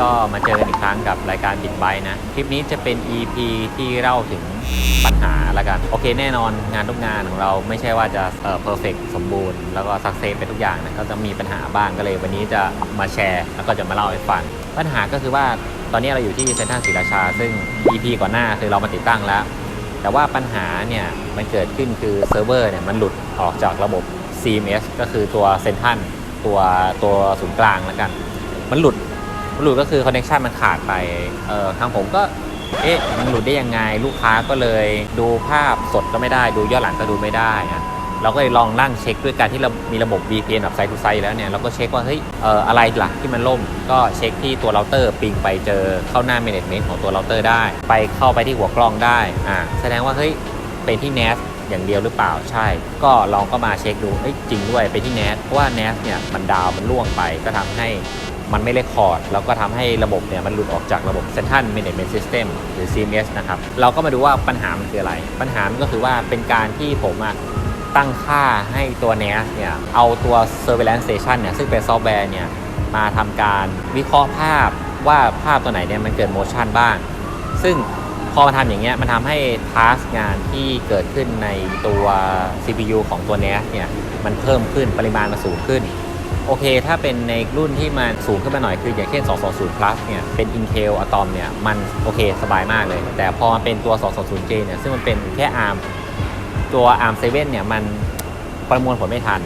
ก็มาเจอกันอีกครั้งกับรายการบิ g ไบนะ คลิปนี้จะเป็น EP ที่เล่าถึงปัญหาละกัน โอเคแน่นอนงานทุกงานของเราไม่ใช่ว่าจะเอ่อเพอร์เฟกสมบูรณ์แล้วก็สักเซสไปทุกอย่างนะก็จะมีปัญหาบ้างก็เลยวันนี้จะมาแชร์ แล้วก็จะมาเล่าให้ฟัง ปัญหาก็คือว่าตอนนี้เราอยู่ที่เซ็นทรัลศรีราชา ซึ่ง EP ก่อนหน้าคือเรามาติดตั้งแล้ว แต่ว่าปัญหาเนี่ยมันเกิดขึ้นคือเซิร์ฟเวอร์เนี่ยมันหลุดออกจากระบบ CMS ก็คือตัวเซ็นทันตัวตัวศูนย์กลางแล้วกัน มันหลุด หลุดก็คือคอนเน t ชันมันขาดไปเออทางผมก็เอ๊ะมันหลุดได้ยังไงลูกค้าก็เลยดูภาพสดก็ไม่ได้ดูย้อนหลังก็ดูไม่ได้อะเราก็เลยลองร่างเช็คด้วยการที่เรามีระบบ VPN แบบไซต์ทูไซต์แล้วเนี่ยเราก็เช็คว่าเฮ้ยเอ่ออะไรหลักที่มันล่ม ก็เช็คที่ตัวเราเตอร์ปิงไปเจอเข้าหน้า management ของตัวเราเตอร์ได้ ไปเข้าไปที่หัวกล้องได้อ่าแสดงว่าเฮ้ยเป็นที่ NAS อย่างเดียวหรือเปล่าใช่ ก็ลองก็มาเช็คดูเอ้ยจริงด้วยไปที่ NAS เพราะว่า NAS เนี่ยมันดาวมันล่วงไปก็ทำให้ มันไม่เลคคอร์ดแล้วก็ทำให้ระบบเนี่ยมันหลุดออกจากระบบ Central Management System หรือ CMS นะครับ เราก็มาดูว่าปัญหามันคืออะไร ปัญหามันก็คือว่าเป็นการที่ผมอะตั้งค่าให้ตัว NAS เนี่ยเอาตัว Surveillance Station เนี่ยซึ่งเป็นซอฟต์แวร์เนี่ยมาทำการวิเคราะห์ภาพว่าภาพตัวไหนเนี่ยมันเกิด motion บ้าง ซึ่งพอมาทำอย่างเงี้ยมันทำให้ทาสงานที่เกิดขึ้นในตัว CPU ของตัว NAS เนี่ยมันเพิ่มขึ้นปริมาณมันสูงขึ้น โอเค ถ้าเป็นในรุ่นที่มันสูงขึ้นมาหน่อยคืออย่างเช่น 220 plus เนี่ยเป็น Intel Atom เนี่ยมันโอเคสบายมากเลย แต่พอมันเป็นตัว 220J เนี่ยซึ่งมันเป็นแค่ ARM ตัว ARM 7เนี่ยมันประมวลผลไม่ทัน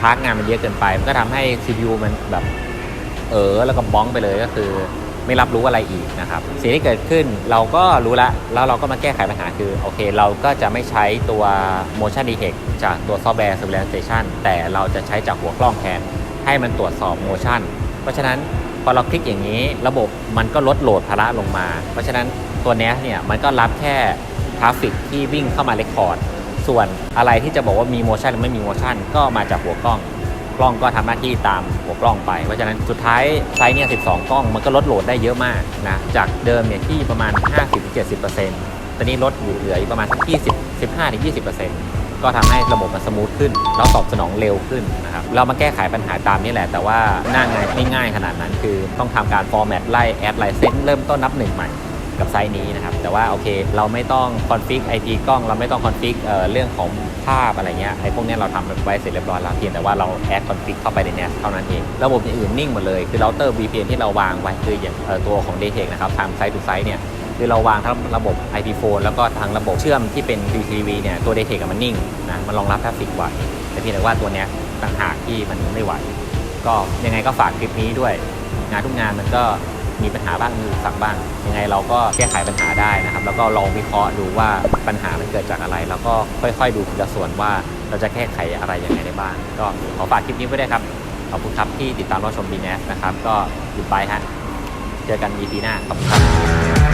พาร์กงานมันเยอะเกินไป มันก็ทำให้ CPU มันแบบเออแล้วก็บ้องไปเลยก็คือไม่รับรู้อะไรอีกนะครับ สิ่งที่เกิดขึ้นเราก็รู้ละ แล้วเราก็มาแก้ไขปัญหาคือ โอเค เราก็จะไม่ใช้ตัว motion detect จากตัวซอฟต์แวร์ surveillance station แต่เราจะใช้จากหัวกล้องแทน ให้มันตรวจสอบ motion เพราะฉะนั้นพอเราคลิกอย่างนี้ ระบบมันก็ลดโหลดภาระลงมา เพราะฉะนั้นตัว NAS เนี่ยมันก็รับแค่ทราฟฟิกที่วิ่งเข้ามาเรคคอร์ดส่วนอะไรที่จะบอกว่ามี motion หรือไม่มี motion ก็มาจากหัวกล้อง กล้องก็ทำหน้าที่ตามหัวกล้องไป เพราะฉะนั้นสุดท้ายไซส์เนี่ย 12 กล้องมันก็ลดโหลดได้เยอะมากนะ จากเดิมเนี่ยที่ประมาณ 50-70%ตอนนี้ลดอยู่เหลืออยู่ประมาณสัก20 15-20% ก็ทำให้ระบบมันสมูทขึ้นแล้วตอบสนองเร็วขึ้นนะครับ เรามาแก้ไขปัญหาตามนี้แหละ แต่ว่าหน้างานไม่ง่ายขนาดนั้น คือต้องทำการ format ไล่ add license เริ่มต้นนับหนึ่งใหม่กับไซต์นี้นะครับ แต่ว่าโอเค เราไม่ต้องคอนฟิก IP กล้อง เราไม่ต้องคอนฟิกเรื่องของภาพอะไรเงี้ยไอพวกเนี้ยเราทำไว้เสร็จเรียบร้อยแล้วเพียงแต่ว่าเราแอดคอนฟิกเข้าไปใน NAS เท่านั้นเอง ระบบอื่นนิ่งหมดเลย คือเราเตอร์ VPN ที่เราวางไว้คืออย่างตัวของ d t e c นะครับทำไซต์ to ไซต์เนี่ย คือเราวางทั้งระบบ IP phone แล้วก็ทางระบบเชื่อมที่เป็น DTV เนี่ยตัว d t e c มันนิ่งนะมันรองรับทราฟฟิกไหวแต่เพียงแต่ว่าตัวเนี้ยต่างหากที่มันไม่ไหว ก็ยังไงก็ฝากคลิปนี้ด้วย งานทุกงานมันก็มีปัญหาบ้างมีสรรคบ้าง ยังไงเราก็แก้ไขปัญหาได้นะครับ แล้วก็ลองวิเคราะห์ดูว่าปัญหามันเกิดจากอะไร แล้วก็ค่อยๆ ดูทีละส่วนว่าเราจะแก้ไขอะไรยังไงได้บ้าง ก็ขอฝากคลิปนี้ไว้ด้วยครับ ขอบคุณครับที่ติดตามรับชมบีแนสนะครับ ก็หยุดไปฮะ เจอกัน EP หน้า ขอบคุณครับ